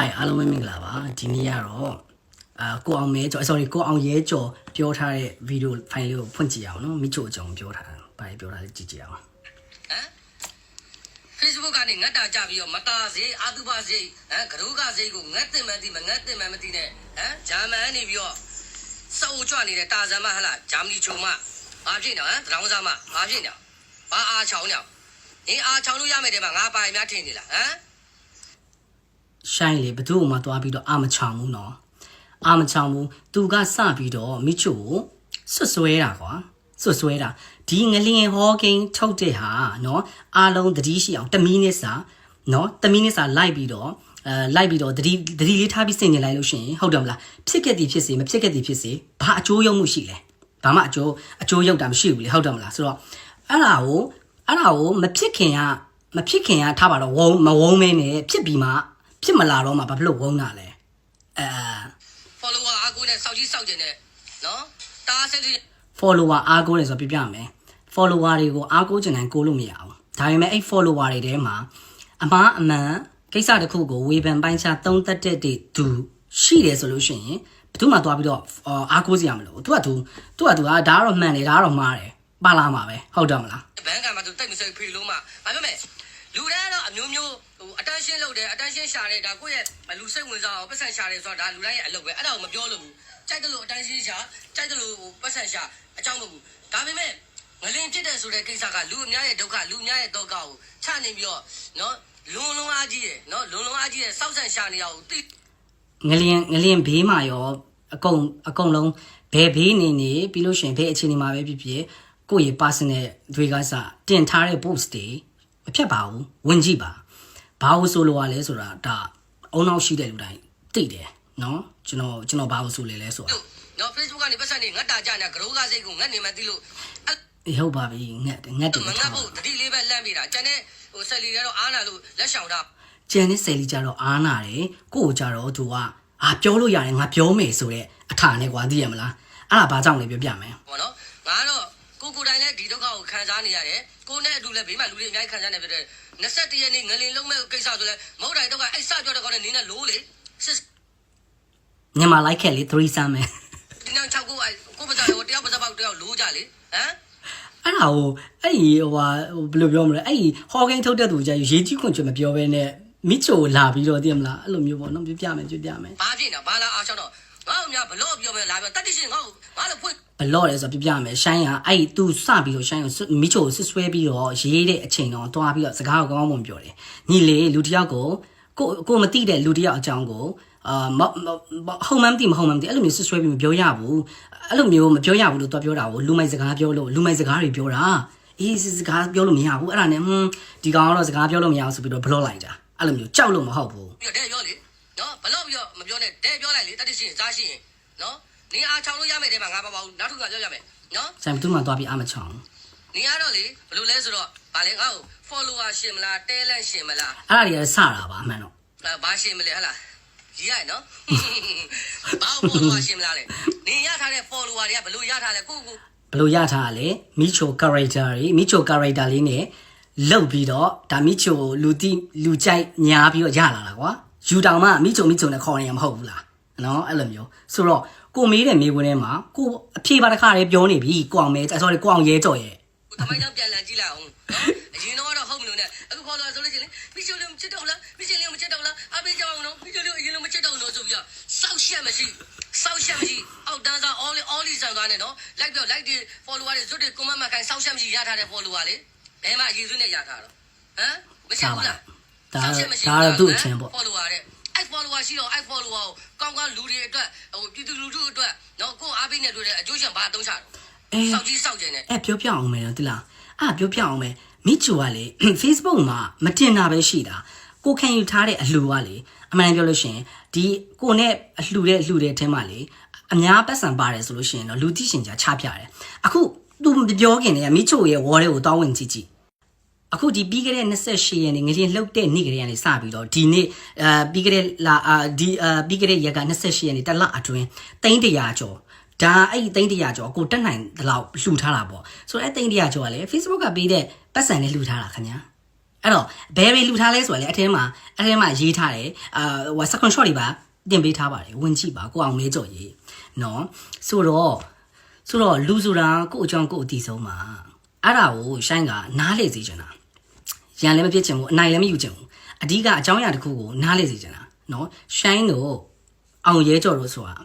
Hi အားလုံးပဲမင်္ဂလာပါဒီနေ့ကတော့အာကိုအောင်မဲကျော် sorry ကိုအောင်ရဲကျော်ပြောထားတဲ့ဗီဒီယိုဖိုင်လေးကိုဖွင့်ကြည့်အောင်နော်မိချိုအကြောင်းပြောထားတာဘာလဲပြောထားလဲကြည့်ကြည့်အောင်ဟမ် Facebook ကနေငတ်တာကြပြီးတော့မတာစေးအာတုပစေးဟမ်ကရုကစေးကိုငတ်တင်မှန်းသိမငတ်တင်မှန်းမသိနဲ့ဟမ်ဂျာမန်နေပြီးတော့စောက်ကြွနေတဲ့တာဇန်မဟလာဂျာမနီချုံမဘာဖြစ်နေဟမ်တရောင်းစားမဘာဖြစ်နေဘာအားချောင်းနေနင်အားချောင်းလို့ရမယ်တဲ့မှာငါပိုင်များထင်နေလားဟမ် ရှိုင်းလေဘသူ့ကိုမှသွားပြီးတော့အာမချောင်ဘူးနော်အာမချောင်ဘူးသူကစပြီးတော့မိချိုကိုဆွတ်ဆွဲတာကွာဆွတ်ဆွဲတာဒီငလျင်ဟောကိန်းထုတ်တဲ့ဟာနော်အားလုံးသတိရှိအောင်1မိနစ်စာနော်1မိနစ်စာလိုက်ပြီးတော့အဲလိုက်ပြီးတော့သတိသတိလေးထားပြီးစင်နေလိုက်လို့ရှိရင်ဟုတ်တယ်မလားဖြစ်ခဲ့သည်ဖြစ်စေမဖြစ်ခဲ့သည်ဖြစ်စေဘာအကျိုးရောက်မှုရှိလဲဘာမှအကျိုးအကျိုးရောက်တာမရှိဘူးလေဟုတ်တယ်မလားဆိုတော့အဲ့ဒါကိုအဲ့ဒါကိုမဖြစ်ခင်ကမဖြစ်ခင်ကထားပါတော့ဝုံမဝုံမဲနဲ့ဖြစ်ပြီးမှ ဖြစ်မလာတော့မှဘာဖြစ်လို့ဝုံတာလဲအဲ follower အားကိုနဲ့စောက်ကြီးစောက်ကျင်တဲ့နော်တားစက်ကြီး follower အားကိုးတယ်ဆိုတော့ပြပြမယ် follower တွေကိုအားကိုးချင်တိုင်းကိုးလို့မရဘူးဒါပေမဲ့အဲ့ follower တွေထဲမှာအမားအမှန်ကိစ္စတစ်ခုကိုဝေဖန်ပိုင်းခြားသုံးသပ်တဲ့သူရှိတယ်ဆိုလို့ရှိရင်ဘယ်သူမှသွားပြီးတော့အော်အားကိုးစရာမလိုဘူးသူကသူသူကသူကဒါကတော့မှန်တယ်ဒါကတော့မှားတယ်ပါလာမှာပဲဟုတ်တယ်မလားဘန်ကမှာသူတိတ်မစိတ်ဖေလို့မှဘာပြောမလဲလူတွေကတော့အမျိုးမျိုး ဟိုအတန်းရှင်းလုပ်တယ်အတန်းရှင်းရှာတယ်ဒါကိုယ့်ရဲ့လူစိတ်ဝင်စားအောင်ပတ်စံရှာတယ်ဆိုတော့ဒါလူတိုင်းရဲ့အလုပ်ပဲအဲ့ဒါကိုမပြောလို့ဘူးကြိုက်တယ်လို့အတန်းရှင်းရှာကြိုက်တယ်လို့ပတ်စံရှာအကြောင်းမဟုတ်ဘူးဒါပေမဲ့ငလင်ဖြစ်တဲ့ဆိုတဲ့ကိစ္စကလူအများရဲ့ဒုက္ခလူအများရဲ့ဒုက္ခကိုချနေပြီးတော့နော်လွန်လွန်အားကြီးရယ်နော်လွန်လွန်အားကြီးရယ်စောက်ဆန်ရှာနေရအောင်သိငလျင်ငလျင်ဘေးမှာရောအကုန်အကုန်လုံးဘယ်ဘေးနေနေပြီးလို့ရှိရင်ဘယ်အခြေအနေမှာပဲဖြစ်ဖြစ်ကိုယ့်ရဲ့ personal တွေကစတင်ထားတဲ့ post တွေမဖြတ်ပါဘူးဝင်ကြည့်ပါ ဘာလို့ဆိုလိုရလဲဆိုတာဒါအုံနောက်ရှိတဲ့လူတိုင်းသိတယ်နော်ကျွန်တော်ကျွန်တော်ဘာလို့ဆိုလဲလဲဆိုတာလို့နော် Facebook ကနေပတ်စံနေငတ်တာကြနေတာဂရိုးကစိတ်ကိုငတ်နေမှသိလို့အဲ့အေးဟုတ်ပါပြီငတ်တယ်ငတ်တယ်မငတ်ဖို့တတိလေးပဲလန့်မိတာကျန်တဲ့ဟိုဆက်လီတွေကတော့အားနာလို့လက်ဆောင်တာကျန်တဲ့ဆယ်လီကြတော့အားနာတယ်ကိုယ့်ကိုကြတော့သူကအာပြောလို့ရတယ်ငါပြောမယ်ဆိုတဲ့အထာနဲ့ကွာသိရမလားအဲ့ဒါဘာကြောင့်လဲပြောပြမယ်ပေါ့နော်ငါတော့ကိုကိုတိုင်းလည်းဒီဒုက္ခကိုခံစားနေရတယ်ကိုနဲ့အတူလည်းဘေးမှာလူတွေအများကြီးခံစားနေဖြစ်တဲ့21ရက်နေ့ငလင်လုံးမဲ့ကိစ္စဆိုလဲမဟုတ်တိုင်းတော့အဲ့စပြောတဲ့ကောင်နဲ့နင်းနဲ့လိုးလေစစ်ညမလိုက်ခဲ့လေ3စမ်းမယ်ဒီနောက်6ကိုကိုပစားကိုတယောက်ပစားပေါက်တယောက်လိုးကြလေဟမ်အဲ့ဒါကိုအဲ့ဒီဟိုဟာဟိုဘယ်လိုပြောမလဲအဲ့ဒီဟော်ဂိန်းထုတ်တဲ့သူကြရေးကြီးခွန်ချွမပြောဘဲနဲ့မိချိုလာပြီးတော့သိရမလားအဲ့လိုမျိုးပေါ့နော်ပြပြမယ်ပြပြမယ်ဘာဖြစ်နေဘာလာအားချောင်းတော့ငါ့အများဘလို့ပြောမယ်လာပြောတတိရှင်ငါ့ငါလည်းဖွင့် ဘလော့လဲဆိုတော့ပြပြမယ်ရှိုင်းကအဲ့ဒီသူစပြီးတော့ရှိုင်းကိုဆွမိချိုကိုဆွဆွဲပြီးတော့ရေးတဲ့အချိန်တော့တွားပြီးတော့စကားကိုကောင်းကောင်းမွန်ပြောတယ်ညီလေလူတစ်ယောက်ကိုကိုကိုမသိတဲ့လူတစ်ယောက်အကြောင်းကိုအာမမဟုတ်မှန်းမသိမဟုတ်မှန်းမသိအဲ့လိုမျိုးဆွဆွဲပြီးမပြောရဘူးအဲ့လိုမျိုးမပြောရဘူးလို့တွားပြောတာကိုလူမိုက်စကားပြောလို့လူမိုက်စကားတွေပြောတာအေးစကားပြောလို့မရဘူးအဲ့ဒါနဲ့ဟွန်းဒီကောင်ကတော့စကားပြောလို့မရဘူးဆိုပြီးတော့ဘလော့လိုက်တာအဲ့လိုမျိုးကြောက်လို့မဟုတ်ဘူးပြီးတော့တဲ့ပြောလေနော်ဘလို့ပြောမပြောနဲ့တဲ့ပြောလိုက်လေတတိရှင်စားရှင်နော် နင်အားချောင်းလို့ရမယ်တဲ့မှာငါပါပါဘူးနောက်တစ်ခါပြောရမယ်နော်ဆိုင်ဘသူမှသွားပြီးအမချောင်းနေရတော့လေဘယ်လိုလဲဆိုတော့ဗာလေငါ့ကို follower ရှင်မလားတဲလန့်ရှင်မလားအဲ့ဒါတွေကစတာပါအမှန်တော့အဲဘာရှင်မလဲဟဟလားကြီးရနော်ဘာလို့ follower ရှင်မလားလေနေရထားတဲ့ follower တွေကဘယ်လိုရထားလဲကိုကိုဘယ်လိုရထားတာလဲမိချို character တွေမိချို character လေးနဲ့လုတ်ပြီးတော့ဒါမိချိုလူတိလူကြိုက်ညားပြီးတော့ရလာတာကွာယူတောင်မှမိချိုမိချိုနဲ့ခေါ်နေရမဟုတ်ဘူးလားနော်အဲ့လိုမျိုးဆိုတော့ ကိုမေးတဲ့မေးခွန်းထဲမှာကိုအဖြေပါတစ်ခါလေးပြောနေပြီကိုအောင်မဲ sorry ကိုအောင်ရဲကြော်ရဲ့ကိုတမိုင်းကြောင့်ပြန်လည်ကြည့်လိုက်အောင်နော်အရင်တော့ဟုတ်မလို့နဲ့အခု follower ဆိုလို့ရှိရင်မိချိုလေးမချစ်တော့လားမိချိုလေးမချစ်တော့လားအပေးကြအောင်နော်မိချိုလေးအရင်လုံးမချစ်တော့လို့ဆိုပြီးတော့စောက်ရှက်မရှိစောက်ရှက်မရှိအောက်တန်းစား all all ဆန်သွားနေနော် like ပြော like တွေ follower တွေဇွတ်တွေ comment မှခိုင်းစောက်ရှက်မရှိရထားတဲ့ follower လေဘယ်မှာအရင်စုနဲ့ရထားတော့ဟမ်မရှိဘူးလားဒါဒါတော့သူ့အချင်းပေါ့ follower တဲ့ အဲ့ follower ရှိတော့အဲ့ follower ကိုကောင်းကောင်းလူတွေအတွက်ဟိုပြည်သူလူထုအတွက်နော်ကိုအားပေးနေတွေ့တဲ့အကျိုးရှင်ဘာအသုံးချတော့အေးစောက်ကြီးစောက်ကျင်နေအဲ့ပြောပြအောင်မယ်နော်တိလားအဲ့ပြောပြအောင်မယ်မိချိုကလေ Facebook မှာမတင်တာပဲရှိတာကိုခံယူထားတဲ့အလှူကလေအမှန်တမ်းပြောလို့ရှိရင်ဒီကိုနဲ့အလှူတဲ့အလှူတဲ့အထင်းမှာလေအများပတ်စံပါတယ်ဆိုလို့ရှိရင်တော့လူသိရှင်ကြားချပြတယ်အခုသူမပြောခင်တည်းကမိချိုရဲ့ wall တွေကိုတောင်းဝင်ကြည့်ကြည့် အခုဒီပြီးခဲ့တဲ့28ရက်နေ့ငရင်လှုပ်တဲ့နေ့ကလေးကနေစပြီးတော့ဒီနေ့အာပြီးခဲ့တဲ့လာအာဒီအာပြီးခဲ့တဲ့ရက်က28ရက်နေ့တစ်လအတွင်း300ကျော်ဒါအဲ့ဒီ300ကျော်ကိုတက်နိုင်တဲ့လောက်လှူထားတာပေါ့ဆိုတော့အဲ့300ကျော်ကလည်း Facebook ကပေးတဲ့ပတ်စံနဲ့လှူထားတာခင်ဗျာအဲ့တော့ဘယ်တွေလူထားလဲဆိုရလေအထဲမှာအထဲမှာရေးထားတယ်အာဟို second shot တွေပါတင်ပေးထားပါတယ်ဝင်ကြည့်ပါကိုအောင်လေးကြော်ရေးနော်ဆိုတော့ဆိုတော့လူဆိုတာကို့အကြောင်းကို့အတီဆုံးမှာအဲ့ဒါကိုရှိုင်းကနားလေစေချင်တာ ရန်လည်းမဖြစ်ချင်ဘူးအနိုင်လည်းမယူချင်ဘူးအဓိကအကြောင်းအရာတစ်ခုကိုနားလေစေချင်တာနော်ရှိုင်းတို့အောင်ရဲကြော်လို့ဆိုတာ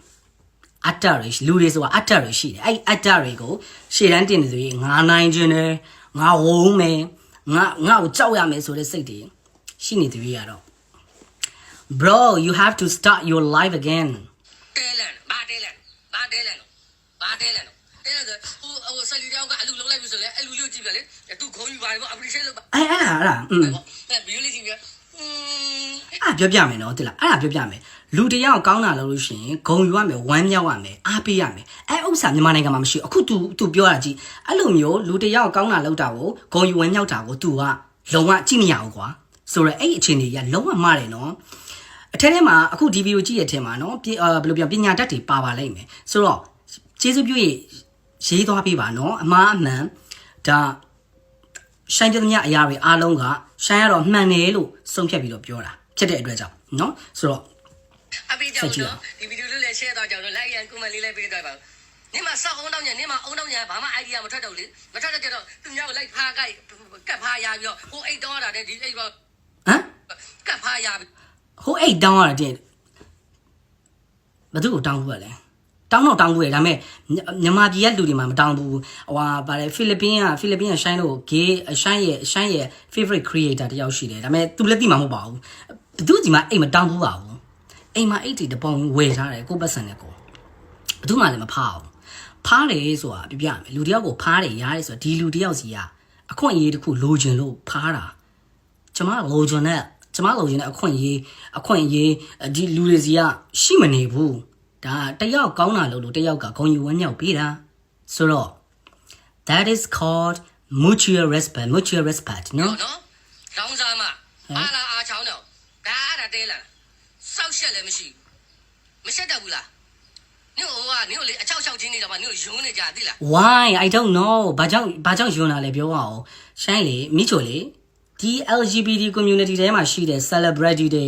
အတ္တတွေလူတွေဆိုတာအတ္တတွေရှိတယ်အဲ့ဒီအတ္တတွေကိုရှေ့တန်းတင်နေဆိုရင်ငါနိုင်ခြင်းတယ်ငါဝုံးမယ်ငါငါ့ကိုကြောက်ရမယ်ဆိုတဲ့စိတ်တွေရှိနေသူတွေကတော့ bro you have to start your life again တဲလန်ဘာတဲလန်ဘာတဲလန်ဘာတဲလန်တဲလန်ဆိုဟိုဟိုဆယ်လီတယောက်ကအလူလုံးလိုက်ပြီဆိုလေအလူလေးကိုကြည့်ပြလေ သူခေါ်ယူပါတယ်ပေါ့ appreciate လုပ်ပါအဲအဲ့ဒါအဲ့ဒါอืมအဲဗီဒီယိုလေးကြည့်ပြီးအဲ့ပြောပြမယ်နော်တိလားအဲ့ဒါပြောပြမယ်လူတယောက်ကောင်းတာလုပ်လို့ရှိရင်ဂုံယူရမယ်ဝမ်းမြောက်ရမယ်အားပေးရမယ်အဲ့ဥစ္စာမြန်မာနိုင်ငံမှာမရှိဘူးအခု तू तू ပြောတာကြည့်အဲ့လိုမျိုးလူတယောက်ကောင်းတာလုပ်တာကိုဂုံယူဝမ်းမြောက်တာကို तू ကလုံးဝကြည့်မရဘူးကွာဆိုတော့အဲ့ဒီအခြေအနေကြီးကလုံးဝမှားတယ်နော်အထက်ထဲမှာအခုဒီဗီဒီယိုကြည့်ရတဲ့မှာနော်အာဘယ်လိုပြောပညာတတ်တွေပါပါလိမ့်မယ်ဆိုတော့ကျေးဇူးပြုရေးရေးသွားပေးပါနော်အမားအမှန်ဒါ ရှိုင်းတဲ့မြအရာတွေအားလုံးကရှိုင်းရတော့မှန်တယ်လို့ဆုံးဖြတ်ပြီးတော့ပြောတာဖြစ်တဲ့အတွက်ကြောင့်နော်ဆိုတော့အပိကြောင့်တော့ဒီဗီဒီယိုလေးလည်း share တော့ကြောင့်တော့ like and comment လေးလည်းပေးတော့ပါနင်မစောက်အောင်တော့ညနင်မအောင်တော့ညဘာမှ idea မထွက်တော့လေမထွက်တော့ကြတော့သူများကို like ဖားကိုက်ကတ်ဖားရပြီးတော့ကိုအိတ်တော့တာတဲ့ဒီအိတ်တော့ဟမ်ကတ်ဖားရပြီးဟိုအိတ်တောင်းရတာတဲ့ဘသူ့ကိုတောင်းဘူးလဲ တောင်းတော့တောင်းဘူးလေဒါပေမဲ့မြန်မာပြည်ကလူတွေမှာမတောင်းဘူးဟိုဟာဗါလေဖိလစ်ပင်းကဖိလစ်ပင်းကရှိုင်းလို့ gay ရှိုင်းရဲ့ရှိုင်းရဲ့ favorite creator တယောက်ရှိတယ်ဒါပေမဲ့သူလည်းသိမှာမဟုတ်ပါဘူးဘသူဒီမှာအိတ်မတောင်းဘူးပါဘူးအိမ်မှာအိတ်တွေတပုံဝယ်ထားတယ်ကိုပတ်စံနဲ့ကိုဘသူမှလည်းမဖားဘူးဖားတယ်ဆိုတာပြပြမယ်လူတယောက်ကိုဖားတယ်ရားတယ်ဆိုတာဒီလူတယောက်စီကအခွင့်အရေးတစ်ခုလိုချင်လို့ဖားတာကျမလိုချင်တဲ့ကျမလိုချင်တဲ့အခွင့်အရေးအခွင့်အရေးဒီလူတွေစီကရှိမနေဘူး ဒါတယောက်ကောင်းတာလို့လို့တယောက်ကဂုဏ်ယူဝမ်းမြောက်ပေးတာဆိုတော့ that is called mutual respect mutual respect နော်နော်လောင်းစားမအားလာအားချောင်းတော့ဒါအဲ့ဒါတဲလာစောက်ရှက်လည်းမရှိမရှက်တတ်ဘူးလားနင်ဟိုကနင်ကိုလေအချောက်ချောက်ချင်းနေတော့မှနင်ကိုယုံနေကြသိလား why i don't know ဘာကြောင့်ဘာကြောင့်ယွန်းတာလဲပြောပါဦးရှိုင်းလေမိချိုလေဒီ LGBT community ထဲမှာရှိတဲ့ celebrity တွေ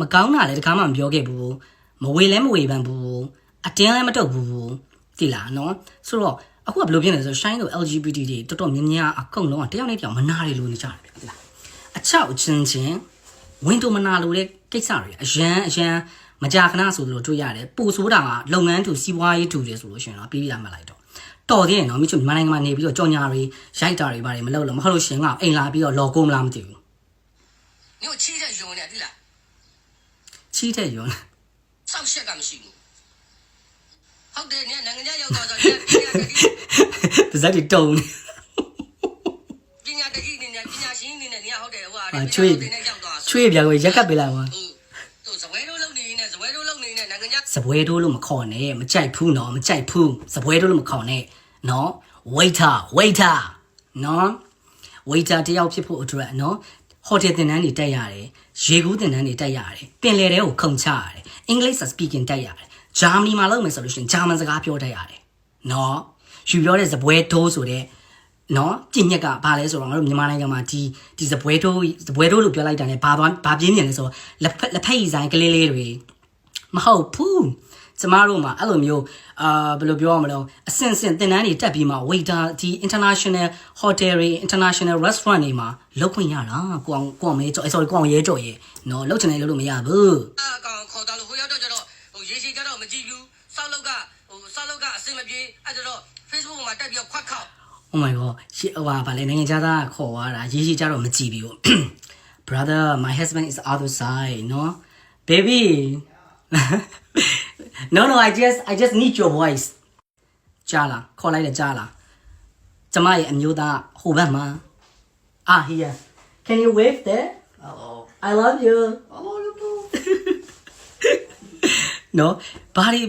မကောင်းတာလည်းတခါမှမပြောခဲ့ဘူး မဝေလည်းမဝေပန်းဘူးအတင်းလည်းမတုတ်ဘူးသိလားနော်ဆိုတော့အခုကဘယ်လိုဖြစ်နေလဲဆိုရှိုင်းတို့ LGBT တွေတော်တော်များများအကုန်လုံးကတယောက်နဲ့တယောက်မနာတွေလို့နေကြတယ်ဗျသိလားအချောက်ချင်းချင်းဝင်တို့မနာလို့တဲ့ကိစ္စတွေအရန်အရန်မကြာခဏဆိုလို့တွေ့ရတယ်ပူဆိုတာကလုပ်ငန်းသူစီးပွားရေးသူတွေဆိုလို့ရှိရင်တော့ပြီးပြီးလာမှလိုက်တော့တော်သေးတယ်နော်မိချိုမြန်မာနိုင်ငံမှာနေပြီးတော့ကြော်ညာတွေရိုက်တာတွေပါတယ်မလုပ်လို့မဟုတ်လို့ရှင်ကအိမ်လာပြီးတော့လော်ကိုမလားမသိဘူးနင်ကိုချီးတဲ့ယုံနေသိလားချီးတဲ့ယွန်း စောက်ရှက်ကမရှိဘူးဟုတ်တယ်နင်နိုင်ငံခြားရောက်သွားဆိုရင်ပညာတတိပါဇက်တွေတုံနေပညာတတိနေနဲ့ပညာရှင်နေနဲ့နင်ကဟုတ်တယ်ဟိုဟာချွေးနေနဲ့ရောက်သွားချွေးပြကိုရက်ကပ်ပေးလိုက်ပါဟိုသူဇပွဲတို့လုံနေနေဇပွဲတို့လုံနေနေနိုင်ငံခြားစပွဲတိုးလို့မခေါ်နဲ့မကြိုက်ဘူးနော်မကြိုက်ဘူးစပွဲတိုးလို့မခေါ်နဲ့နော် waiter waiter နော် waiter တယောက်ဖြစ်ဖို့အတွက်နော်ဟိုတယ်တင်တန်းတွေတက်ရတယ်ရေကူးတင်တန်းတွေတက်ရတယ်ပင်လယ်ထဲကိုခုန်ချရတယ် အင်္ဂလိပ်စာ speaking တက်ရတယ်ဂျာမနီမှာလုပ်မယ်ဆိုလို့ရှိရင်ဂျာမန်စကားပြောတတ်ရတယ်နော်ယူပြောတဲ့စပွဲတိုးဆိုတဲ့နော်ပြညက်ကဘာလဲဆိုတော့ငါတို့မြန်မာနိုင်ငံမှာဒီဒီစပွဲတိုးစပွဲတိုးလို့ပြောလိုက်တာ ਨੇ ဘာသွားဘာပြင်းပြန်လဲဆိုတော့လက်ဖက်လက်ဖက်ရည်ဆိုင်ကလေးလေးတွေမဟုတ်ဘူး ကျမတို့မှာအဲ့လိုမျိုးအာဘယ်လိုပြောရမလဲအဆင့်ဆင့်တင်တန်းတွေတက်ပြီးမှ waiter ဒီ international hotel တွေ international restaurant တွေမှာလုပ်ခွင့်ရတာကိုအောင်ကိုအောင်မဲကြော် sorry ကိုအောင်ရဲကြော်ရဲနော်လုပ်ချင်တယ်လုပ်လို့မရဘူးအကောင်ခေါ်တာလို့ဟိုရောက်တော့ကျတော့ဟိုရေရှိကြတော့မကြည့်ဘူးစောက်လောက်ကဟိုစောက်လောက်ကအစင်မပြေအဲ့တော့ Facebook မှာတက်ပြီးတော့ခွက်ခောက် oh my god ရှစ်ဟိုပါဗာလေနိုင်ငံခြားသားကခေါ်သွားတာရေးရှိကြတော့မကြည့်ဘူး brother my husband is other side no baby no no i just i just need your voice ကြားလားခေါ်လိုက်တယ်ကြားလားကျမရဲ့အမျိုးသားဟိုဘက်မှာ ah here can you wave there Hello. i love you Hello, you too. နော်ဘာတွေ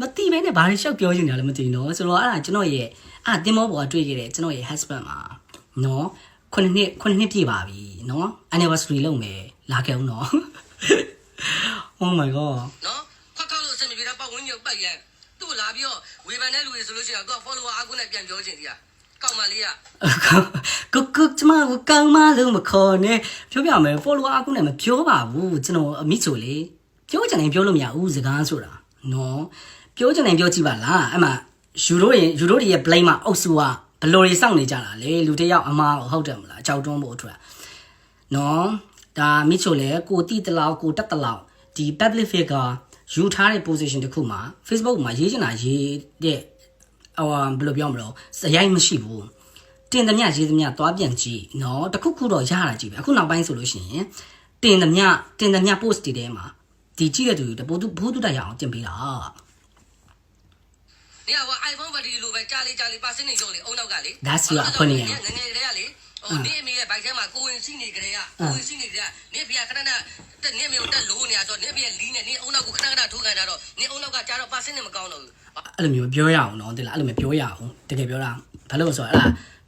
မသိမဲနဲ့ဘာတွေရှောက်ပြောနေတာလဲမသိဘူးနော်ဆိုတော့အဲ့ဒါကျွန်တော်ရဲ့အာတင်မောပေါ်ကတွေ့ခဲ့တဲ့ကျွန်တော်ရဲ့ husband မှာနော်ခုနှစ်နှစ်ခုနှစ်နှစ်ပြည့်ပါပြီနော် anniversary လုပ်မယ်လာခဲ့အောင်နော် oh my god နော် ရန်သူ့လာပြီးတော့ဝေဖန်တဲ့လူတွေဆိုလို့ရှိရင်တော့ follower အကူနဲ့ပြန်ပြောချင်သေးတာကောက်မလေးကကိုကိုကျမကိုကောင်းမလို့မခေါ်နဲ့ပြောပြမယ် follower အခုနဲ့မပြောပါဘူးကျွန်တော်အမိချိုလေပြောချင်တယ်ပြောလို့မရဘူးစကားဆိုတာနော်ပြောချင်တယ်ပြောကြည့်ပါလားအဲ့မှာယူရိုရဲ့ယူရိုတွေရဲ့ blame မှာအုပ်စုကဘယ်လိုတွေစောင့်နေကြတာလဲလူတစ်ယောက်အမားဟုတ်တယ်မလားအကြောက်တွန်းဖို့အတွက်နော်ဒါမိချိုလေကိုတီတလောက်ကိုတက်တလောက်ဒီ public figure ယူထားတဲ့ position တစ်ခုမှာ Facebook မှာရေးချင်တာရေးတဲ့ဟိုဘယ်လိုပြောမလို့စရိုက်မရှိဘူးတင်သမျှရေးသမျှသွားပြန်ကြည့်နော်တခုခုတော့ရတာကြည့်ပဲအခုနောက်ပိုင်းဆိုလို့ရှိရင်တင်သမျှတင်သမျှ post တွေထဲမှာဒီကြည့်တဲ့သူတွေတပိုးသူဘိုးတူတက်ရအောင်တင်ပေးတာနေက iPhone ဘက်တရီလိုပဲကြားလေးကြားလေးပါစင်းနေကြောလေအုံနောက်ကလေ That's your opinion ငငယ်ကလေးကလေ ဟိုနေအမေရဲ့ဘိုက်ထဲမှာကိုဝင်ရှိနေကြတဲ့ကကိုဝင်ရှိနေကြနေဖေခဏခဏတက်နေမေကိုတက်လို့နေရဆိုနေဖေလီးနေနေအုံနောက်ကိုခဏခဏထိုးခံတာတော့နေအုံနောက်ကကြားတော့ပါစင်းနေမကောင်းတော့ဘူးအဲ့လိုမျိုးပြောရအောင်နော်တိလားအဲ့လိုမျိုးပြောရအောင်တကယ်ပြောတာဘာလို့လဲဆိုတော့အဲ့ဒါ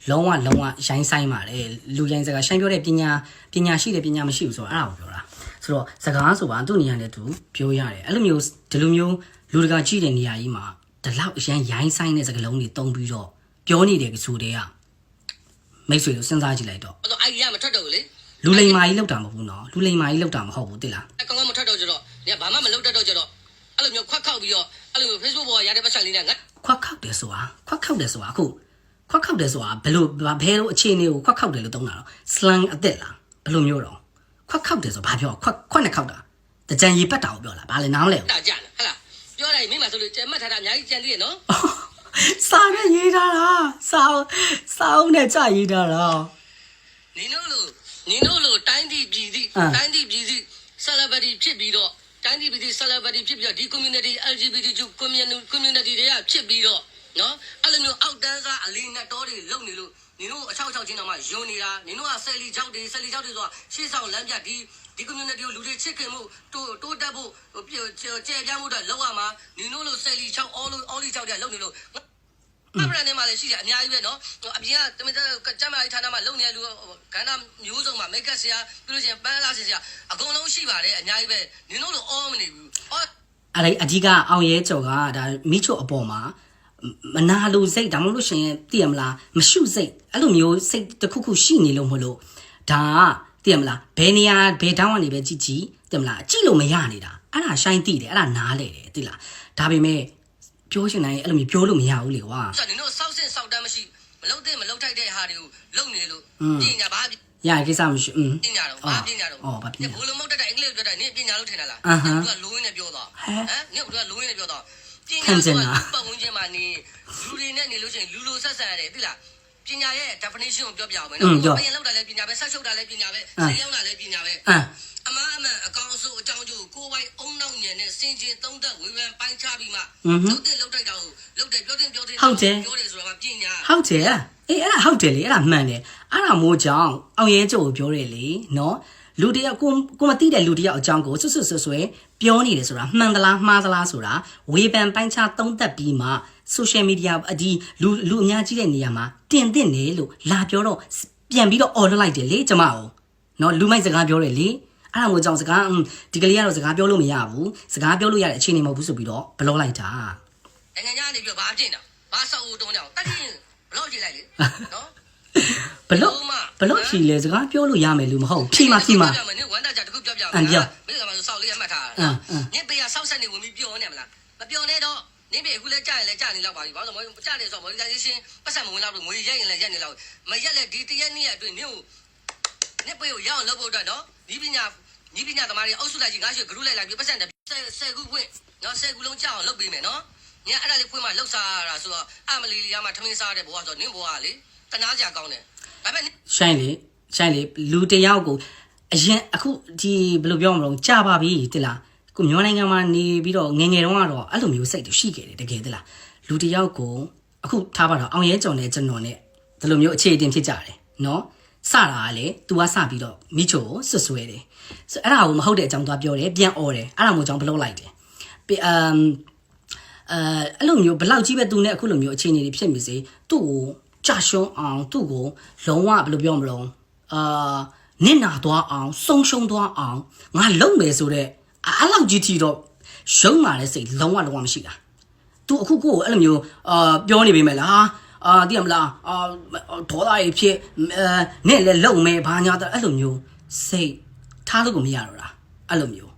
လုံးဝလုံးဝရိုင်းဆိုင်ပါတယ်လူရိုင်းစကားရှိုင်းပြောတဲ့ပညာပညာရှိတယ်ပညာမရှိဘူးဆိုတော့အဲ့ဒါကိုပြောတာဆိုတော့စကားဆိုပါသူ့နေရာနဲ့သူပြောရတယ်အဲ့လိုမျိုးဒီလိုမျိုးလူတကာကြည့်တဲ့နေရာကြီးမှာဒီလောက်အရန်ရိုင်းဆိုင်တဲ့စကားလုံးတွေတုံးပြီးတော့ပြောနေတယ်ဆိုတဲ့က မိတ်ဆွေတို့စဉ်းစားကြည့်လိုက်တော့အဲ့တော့အိုင်ဒီယာမထွက်တော့ဘူးလေလူလိမ္မာကြီးလောက်တာမဟုတ်ဘူးနော်လူလိမ္မာကြီးလောက်တာမဟုတ်ဘူးတိလားအကောင်ကမထွက်တော့ကြတော့နေဘာမှမလုပ်တတ်တော့ကြတော့အဲ့လိုမျိုးခွက်ခောက်ပြီးတော့အဲ့လိုမျိုး Facebook ပေါ်ရတဲ့ပတ်စံလေးနဲ့ငါခွက်ခောက်တယ်ဆိုတာခွက်ခောက်တယ်ဆိုတာအခုခွက်ခောက်တယ်ဆိုတာဘယ်လိုဘာဘယ်လိုအခြေအနေကိုခွက်ခောက်တယ်လို့သုံးတာတော့ slang အသက်လားဘယ်လိုမျိုးတော့ခွက်ခောက်တယ်ဆိုဘာပြောခွက်ခွက်နဲ့ခောက်တာတကြံရီပတ်တာကိုပြောလားဘာလဲနားမလဲဘူးတာကြလားဟဟလားပြောလိုက်မိမဆိုလို့ကျမတ်ထားတာအများကြီးကြံသေးရနော် စာနဲ့ရေးထားတာစာအုပ်စာအုပ်နဲ့ကြရေးထားတာနင်တို့လိုနင်တို့လိုတိုင်းပြည်ပြည်သည့်အာတိုင်းပြည်ပြည်သည့် celebrity ဖြစ်ပြီးတော့တိုင်းပြည်ပြည်သည့် celebrity ဖြစ်ပြီးတော့ဒီ community LGBTQ community community တွေကဖြစ်ပြီးတော့နော်အဲ့လိုမျိုးအောက်တန်းစားအလေးနဲ့တော်တွေလုံနေလို့နင်တို့အချောက်ချောက်ချင်းတော့မှယွန်နေတာနင်တို့ကဆယ်လီချောက်တွေဆယ်လီချောက်တွေဆိုတာရှေ့ဆောင်လမ်းပြဒီ ဒီ community ကိုလူတွေချစ်ခင်မှုတိုးတိုးတက်ဖို့ဟိုပြကျဲပြမှုတော့လောက်ရမှာနင်တို့လိုဆယ်လီချောက်အော်လိုအော်လီချောက်တွေလုံနေလို့အပရနေမှာလည်းရှိတယ်အများကြီးပဲနော်အပြင်ကတမင်တက်ကျမ်းမာရေးဌာနမှာလုံနေတဲ့လူကဏ္ဍမျိုးစုံမှာမိတ်ကပ်ဆရာပြီးလို့ရှိရင်ပန်းလာဆရာအကုန်လုံးရှိပါတယ်အများကြီးပဲနင်တို့လိုအောမနေဘူးအော်အဲ့ဒါအဓိကအောင်ရဲကျော်ကဒါမိချိုအပေါ်မှာမနာလိုစိတ်ဒါမှမဟုတ်လို့ရှရင်သိရမလားမရှုစိတ်အဲ့လိုမျိုးစိတ်တစ်ခုခုရှိနေလို့မလို့ဒါက သိရမလားဘယ်နေရာဘယ်တောင်းကနေပဲကြည့်ကြည့်သိရမလားကြည့်လို့မရနေတာအဲ့ဒါရှိုင်းသိတယ်အဲ့ဒါနားလေတယ်သိလားဒါပေမဲ့ပြောချင်တိုင်းအဲ့လိုမျိုးပြောလို့မရဘူးလေကွာဆိုနင်တို့စောက်စင်စောက်တမ်းမရှိမလုံတဲ့မလုံထိုက်တဲ့ဟာတွေကိုလုံနေလို့ပညာဘာရရကိစ္စမရှိอืมပညာတော့ဘာပညာတော့အော်ဘာပညာဘိုးလုံးမဟုတ်တဲ့အင်္ဂလိပ်ပြောတာနင်ပညာလို့ထင်တာလားအာဟမ်ကလိုရင်းနဲ့ပြောတော့ဟဲ့ဟမ်နင်ကလိုရင်းနဲ့ပြောတော့ပခံညာချင်ဆိုတာတာပတ်ဝန်းကျင်မှာနေလူတွေနဲ့နေလို့ရှိရင်လူလိုဆက်ဆံရတယ်သိလား ပညာရဲ့ definition ကိုပြောပြအောင်မယ်อืมနော်ပြောဘယ်လောက်တာလဲပညာပဲဆက်ချုပ်တာလဲပညာပဲအာစေရောက်တာလဲပညာပဲအာအမားအမှန်အကောင်အဆိုးအကြောင်းကျိုးကိုယ်ပိုင်အုံနောက်ညံနဲ့စင်ကျင်သုံးသက်ဝေဖန်ပိုင်းခြားပြီးမှဟွန်းဟွန်းလုတ်တဲ့လုတ်တိုက်တာကိုလုတ်တယ်ပြောတဲ့ပြောတဲ့ဟုတ်တယ်ပြောတယ်ဆိုတာကပညာဟုတ်တယ်အေးအဲ့ဒါဟုတ်တယ်လေအဲ့ဒါမှန်တယ်အဲ့ဒါမို့ကြောင့်အောင်ရဲကျုပ်ကိုပြောတယ်လေနော်လူတယောက်ကိုကိုမသိတဲ့လူတယောက်အကြောင်းကိုဆွတ်ဆွတ်ဆွတ်ဆွဲ ပြောနေတယ်ဆိုတာမှန်သလားမှားသလားဆိုတာဝေဖန်ပိုင်းခြားသုံးသပ်ပြီးမှ social media အဒီလူလူအများကြီးတဲ့နေရာမှာတင်တင်နေလို့လာပြောတော့ပြန်ပြီးတော့អော်လွတ်လိုက်တယ်လေကျမကိုနော်လူမိုက်စကားပြောတယ်လေအဲ့ဒါမို့ကြောင့်စကားอืมဒီကလေးကတော့စကားပြောလို့မရဘူးစကားပြောလို့ရတဲ့အခြေအနေမဟုတ်ဘူးဆိုပြီးတော့ဘလော့လိုက်တာ နိုင်ငံခြားနေပြီးတော့ဘာဖြစ်နေတာဘာဆောက်ဦးတုံးနေအောင်တတ်ရင်ဘလို့ကြည့်လိုက်လေနော် ဘလော့ဘလော့ဖြီလဲစကားပြောလို့ရမယ်လူမဟုတ်ဖြီမဖြီမပြောမယ်နင်ဝမ်းတာကြတခုပြောပြမယ်အန်ပြောမင်းကမှဆောက်လေးအမှတ်ထားအင်းအင်းနင်ပေးရဆောက်ဆက်နေဝင်ပြီးပြောနေမလားမပြောနဲ့တော့နင်ပေးအခုလဲကြာရင်လဲကြာနေတော့ပါပြီဘာလို့မကြာနေဆိုတော့ monetization ပတ်စံမဝင်တော့ဘူးငွေရက်ရင်လဲရက်နေတော့မရက်လဲဒီတရက်နေ့အတွင်းနင်ကိုနင်ပေးကိုရအောင်လုပ်ဖို့အတွက်နော်ဒီပညာဒီပညာသမားတွေအုပ်စုလိုက်ကြီးငါ့ရှိဂရုလိုက်လိုက်ပြီးပတ်စံဆယ်ခုဖွင့်နော်ဆယ်ခုလုံးကြာအောင်လုပ်ပေးမယ်နော် ညအဲ့ဒါလေးဖွင့်မှလှုပ်စားရတာဆိုတော့အမလီလီကမှထမင်းစားတဲ့ဘဝဆိုတော့နင်ဘဝကလေတနာစရာကောင်းတယ်ဒါပေမဲ့ရှိုင်းလေရှိုင်းလေလူတစ်ယောက်ကိုအရင်အခုဒီဘယ်လိုပြောမလို့ကြာပါပြီတိလားကိုမြန်မာနိုင်ငံမှာနေပြီးတော့ငယ်ငယ်တုန်းကတော့အဲ့လိုမျိုးစိတ်တူရှိခဲ့တယ်တကယ်တိလားလူတစ်ယောက်ကိုအခုထားပါတော့အောင်ရဲကြော်နဲ့ကျွန်တော်နဲ့ဒီလိုမျိုးအခြေအတင်ဖြစ်ကြတယ်နော်စတာကလေ तू ကစပြီးတော့မိချိုကိုဆွဆွဲတယ်ဆိုအဲ့ဒါကိုမဟုတ်တဲ့အကြောင်းသွားပြောတယ်ပြန်អော်တယ်အဲ့ဒါမျိုးကြောင့်ဘလို့လိုက်တယ်ပြီးအမ် အဲအဲ့လိုမျိုးဘလောက်ကြီးပဲသူနဲ့အခုလိုမျိုးအခြေအနေတွေဖြစ်နေစေသူ့ကိုကြာရှုံးအောင်သူ့ကိုလုံးဝဘယ်လိုပြောမလို့အာနစ်နာသွားအောင်ဆုံးရှုံးသွားအောင်ငါလုံမယ်ဆိုတော့အဲ့လောက်ကြီးတီတော့ရှုံးလာတဲ့စိတ်လုံးဝလုံးဝမရှိတာ तू အခုကိုကိုအဲ့လိုမျိုးအာပြောနေပေမဲ့လားအာသိရမလားအာဒေါသကြီးဖြစ်အဲနဲ့လည်းလုံမဲဘာညာတဲ့အဲ့လိုမျိုးစိတ်ထားလို့ကိုမရတော့တာအဲ့လိုမျိုး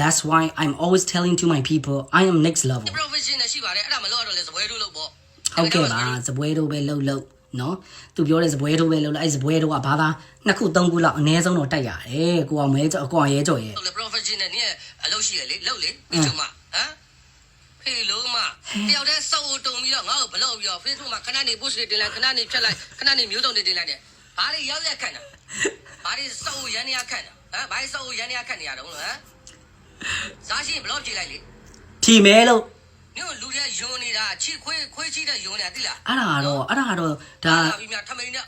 That's why I'm always telling to my people I am next level professional ရှိပါတယ်အဲ့ဒါမလို့တော့လေစပွဲတို့လို့ပေါ့ဟုတ်ကဲ့ပါစပွဲတို့ပဲလှုပ်လှုပ်နော်သူပြောတဲ့စပွဲတို့ပဲလှုပ်လှုပ်အဲ့စပွဲတို့ကဘာသာနှစ်ခုသုံးခုလောက်အနည်းဆုံးတော့တိုက်ရတယ်ကိုအောင်မဲကြောကိုအောင်ရဲကြော်ရဲ့လေ professional နည်းအလုပ်ရှိရလေလုပ်လေပြီးချုံမဟမ်ဖေးလုံးမတယောက်တည်းစောက်တုံပြီးတော့ငါ့ကိုဘလို့ပြီးတော့ Facebook မှာခဏနေ post တွေတင်လိုက်ခဏနေဖြတ်လိုက်ခဏနေမျိုးစုံတွေတင်လိုက်တယ်ဘာတွေရောက်ရက်ခန့်တာဘာတွေစောက်ရန်နေရခန့်တာဟမ်ဘာတွေစောက်ရန်နေရခန့်နေရတော့ဟမ် စားရှိရင်ဘလို့ကြည့်လိုက်လေဖြီမဲလို့ညို့လူတွေကယွန်းနေတာချီခွေးခွေးချီတဲ့ယွန်းနေတာသိလားအဲ့ဒါကတော့အဲ့ဒါကတော့ဒါလာပြီးမြထမိန်နဲ့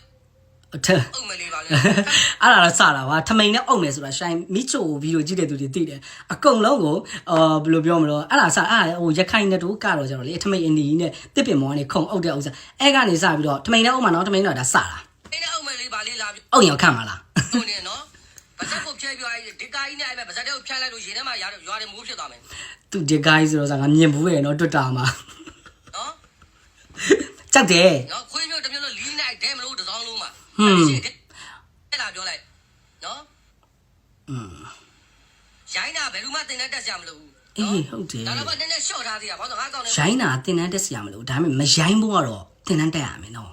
အထက်အုံမလေးပါလေအဲ့ဒါတော့စတာပါထမိန်နဲ့အုပ်မယ်ဆိုတာရှိုင်းမိချိုဗီဒီယိုကြည့်တဲ့သူတွေသိတယ်အကုန်လုံးကိုအာဘယ်လိုပြောမလို့အဲ့ဒါစအဲ့ဒါဟိုရခိုင်တဲ့တူကတော့ကျတော့လေထမိန်အင်ဒီနဲ့တစ်ပင်မောကနေခုံအုပ်တဲ့ဥစ္စာအဲ့ကနေစပြီးတော့ထမိန်နဲ့အုပ်မှာနော်ထမိန်တော့ဒါစတာအဲ့ဒါအုံမလေးပါလေးလာပြီးအုပ်ရင်ခံပါလားတို့နေနော် ပါဇက်ကိုဖြဲပြောအဲ့ဒီကာကြီးနဲ့အဲ့ပါဇက်တွေကိုဖြဲလိုက်လို့ရင်ထဲမှာရွာရွာတယ်မိုးဖြစ်သွားမယ်သူဒီ guy ဆိုတော့ငါမြင်ဘူးရဲ့နော် Twitter မှာနော်ကြောက်တယ် နော်ခွေးမျိုးတစ်မျိုးလို့လီးနိုင်ဒဲမလို့တစ်စောင်းလုံးမှာဟွန်း အဲ့လာပြောလိုက်နော်อืมရိုင်းတာဘယ်သူမှတင်တဲ့တက်ကြမလို့အေးဟုတ်တယ်ဒါတော့နည်းနည်းရှော့ထားသေးတာဘာလို့ငါကောင်းနေရိုင်းတာတင်တန်းတက်စရာမလိုဒါပေမဲ့မရိုင်းဘူးကတော့တင်တန်းတက်ရမယ်နော်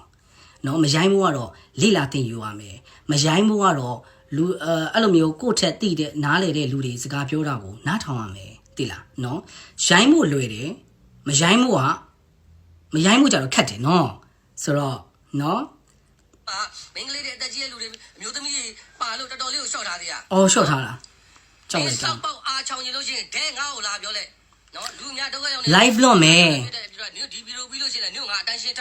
နော်မရိုင်းဘူးကတော့လိလာတင်ယူရမယ်မရိုင်းဘူးကတော့ လူအဲအဲ့လိုမျိုးကိုယ့်ထက်တိတဲ့နားလေတဲ့လူတွေစကားပြောတာကိုနားထောင်ရမယ်တိလားနော်ရိုင်းဖို့လွယ်တယ်မရိုင်းဖို့ကမရိုင်းဖို့ကြတော့ခက်တယ်နော်ဆိုတော့နော်ပါမင်းကလေးတွေအသက်ကြီးတဲ့လူတွေအမျိုးသမီးတွေပါလို့တော်တော်လေးကိုရှော့ထားသေးတာအော်ရှော့ထားတာကြောက်လိုက်တာစောက်ပေါက်အားချောင်ရင်လို့ရှိရင်ဒဲငါ့ကိုလာပြောလိုက်နော်လူများတော့ရောက်နေ live လွတ်မယ်ဒီဗီဒီယိုပြီးလို့ရှိရင်လည်းညို့ငါအတန်းရှင်း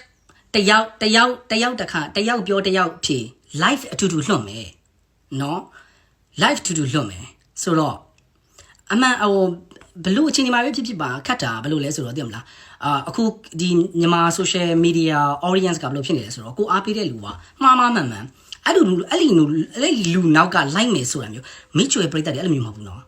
တယောက်တယောက်တယောက်တစ်ခါတယောက်ပြောတယောက်ဖြေ live အတူတူလွှတ်မယ် နော် live အတူတူလွှတ်မယ်ဆိုတော့အမှန်ဟိုဘလို့အချိန်ဒီမှာပဲဖြစ်ဖြစ်ပါခတ်တာဘလို့လဲဆိုတော့သိမလားအာအခုဒီမြန်မာ social media audience ကဘလို့ဖြစ်နေလဲဆိုတော့ကိုအားပေးတဲ့လူကမှားမှားမှန်မှန်အဲ့လိုလူအဲ့လိုလူအဲ့ဒီလူနောက်က like မယ်ဆိုတာမျိုးမိချိုရဲ့ပြိတ္တတွေအဲ့လိုမျိုးမဟုတ်ဘူးနော်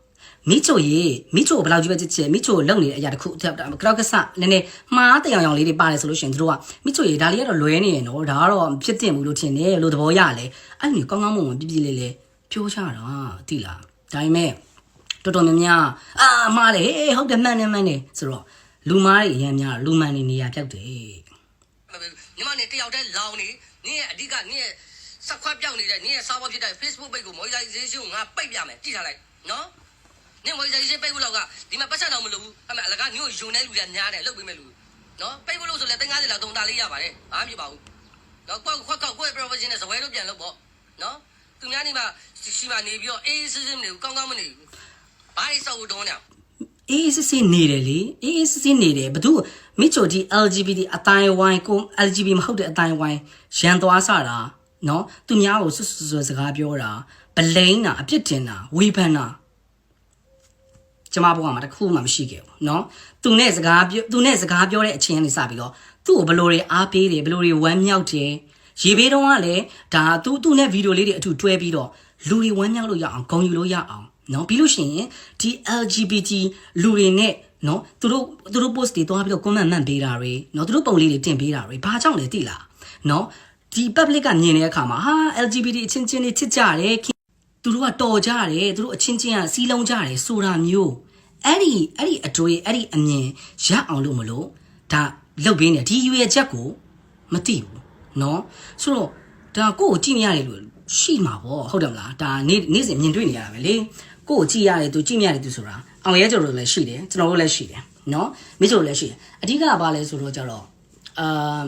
မိချိုရေမိချိုဘယ်လောက်ကြီးပဲချစ်ချစ်မိချိုလုံနေတဲ့အရာတစ်ခုကတော့ကဆနည်းနည်းမှားတယောင်ယောင်လေးတွေပါတယ်ဆိုလို့ရှိရင်တို့ကမိချိုရေဒါလေးကတော့လွဲနေရနော်ဒါကတော့ဖြစ်တင်ဘူးလို့ထင်တယ်လို့သဘောရလဲအဲ့လိုမျိုးကောင်းကောင်းမွန်မွန်ပြပြလေးလေးပြောချတာတိလားဒါပေမဲ့တော်တော်များများအာမှားတယ်ဟေးဟုတ်တယ်မှန်တယ်မှန်တယ်ဆိုတော့လူမားတွေအရင်များလူမှန်နေနေရပြောက်တယ်ညီမနေတယောက်တည်းလောင်နေနင်းရဲ့အဓိကနင်းရဲ့စက်ခွက်ပြောင်းနေတဲ့နင်းရဲ့စားဘောဖြစ်တဲ့ Facebook ပိတ်ကို monetization ကိုငါပိတ်ပြမယ်ကြည့်ထားလိုက်နော် နင်း monetization ပိတ်ဖို့လောက်ကဒီမှာပတ်စံတော့မလို့ဘူးအမေအလကားညို့ယုံနေလူတွေများတယ်လုတ်ပေးမဲ့လူနော်ပိတ်ဖို့လို့ဆိုလဲ350လောက်တုံတာလေးရပါတယ်ဘာမှမဖြစ်ပါဘူးနော်ကိုယ်ခွက်ကောက်ကိုယ် professional ဇဝဲလို့ပြန်လုပ်ပေါ့နော်သူများနေမှာရှိမှနေပြီးတော့အေးစစ်စစ်မနေဘူးကောင်းကောင်းမနေဘူးဘာလို့စောက်တုံးနေအေးစစ်စစ်နေတယ်လေအေးစစ်စစ်နေတယ်ဘသူမိချိုဒီ LGBT အတိုင်းဝိုင်းကို LGBT မဟုတ်တဲ့အတိုင်းဝိုင်းရန်သွားစတာနော်သူများကိုဆွဆွဆွစကားပြောတာဗလိန်တာအပြစ်တင်တာဝေဖန်တာ ကျမဘုရားမှာတစ်ခုမှမရှိခဲ့ဘူးเนาะသူနဲ့စကားပြောသူနဲ့စကားပြောတဲ့အချိန်ကနေစပြီးတော့သူ့ကိုဘယ်လိုတွေအားပေးတယ်ဘယ်လိုတွေဝမ်းမြောက်တယ်ရေဘေးတုံးကလည်းဒါသူသူနဲ့ဗီဒီယိုလေးတွေအထူတွဲပြီးတော့လူတွေဝမ်းမြောက်လို့ရအောင်ဂုဏ်ယူလို့ရအောင်เนาะပြီးလို့ရှိရင်ဒီ LGBT လူတွေနဲ့เนาะသူတို့သူတို့ post တွေတွားပြီးတော့ comment မှန်ပေးတာတွေเนาะသူတို့ပုံလေးတွေတင်ပေးတာတွေဘာကြောင့်လဲသိလားเนาะဒီ public ကမြင်တဲ့အခါမှာဟာ LGBT အချင်းချင်းတွေချစ်ကြတယ်ခင် ် သူတို့ကတော်ကြတယ်သူတို့အချင်းချင်းကစီးလုံးကြတယ်ဆိုတာမျိုးအဲ့ဒီအဲ့ဒီအတွေ့အဲ့ဒီအမြင်ရအောင်လို့မလို့ဒါလုတ်ပေးနေဒီရွယ်ချက်ကိုမသိဘူးเนาะဆိုတော့ဒါကိုယ့်ကိုကြည့်နေရတယ်လို့ရှိမှာပေါ့ဟုတ်တယ်မလားဒါနေ့နေ့စဉ်မြင်တွေ့နေရတာပဲလေကိုယ့်ကိုကြည့်ရတယ်သူကြည့်မရတယ်သူဆိုတာအောင်ရဲကြတို့လည်းရှိတယ်ကျွန်တော်တို့လည်းရှိတယ်เนาะမိချိုတို့လည်းရှိတယ်အဓိကကဘာလဲဆိုတော့ကြတော့အာ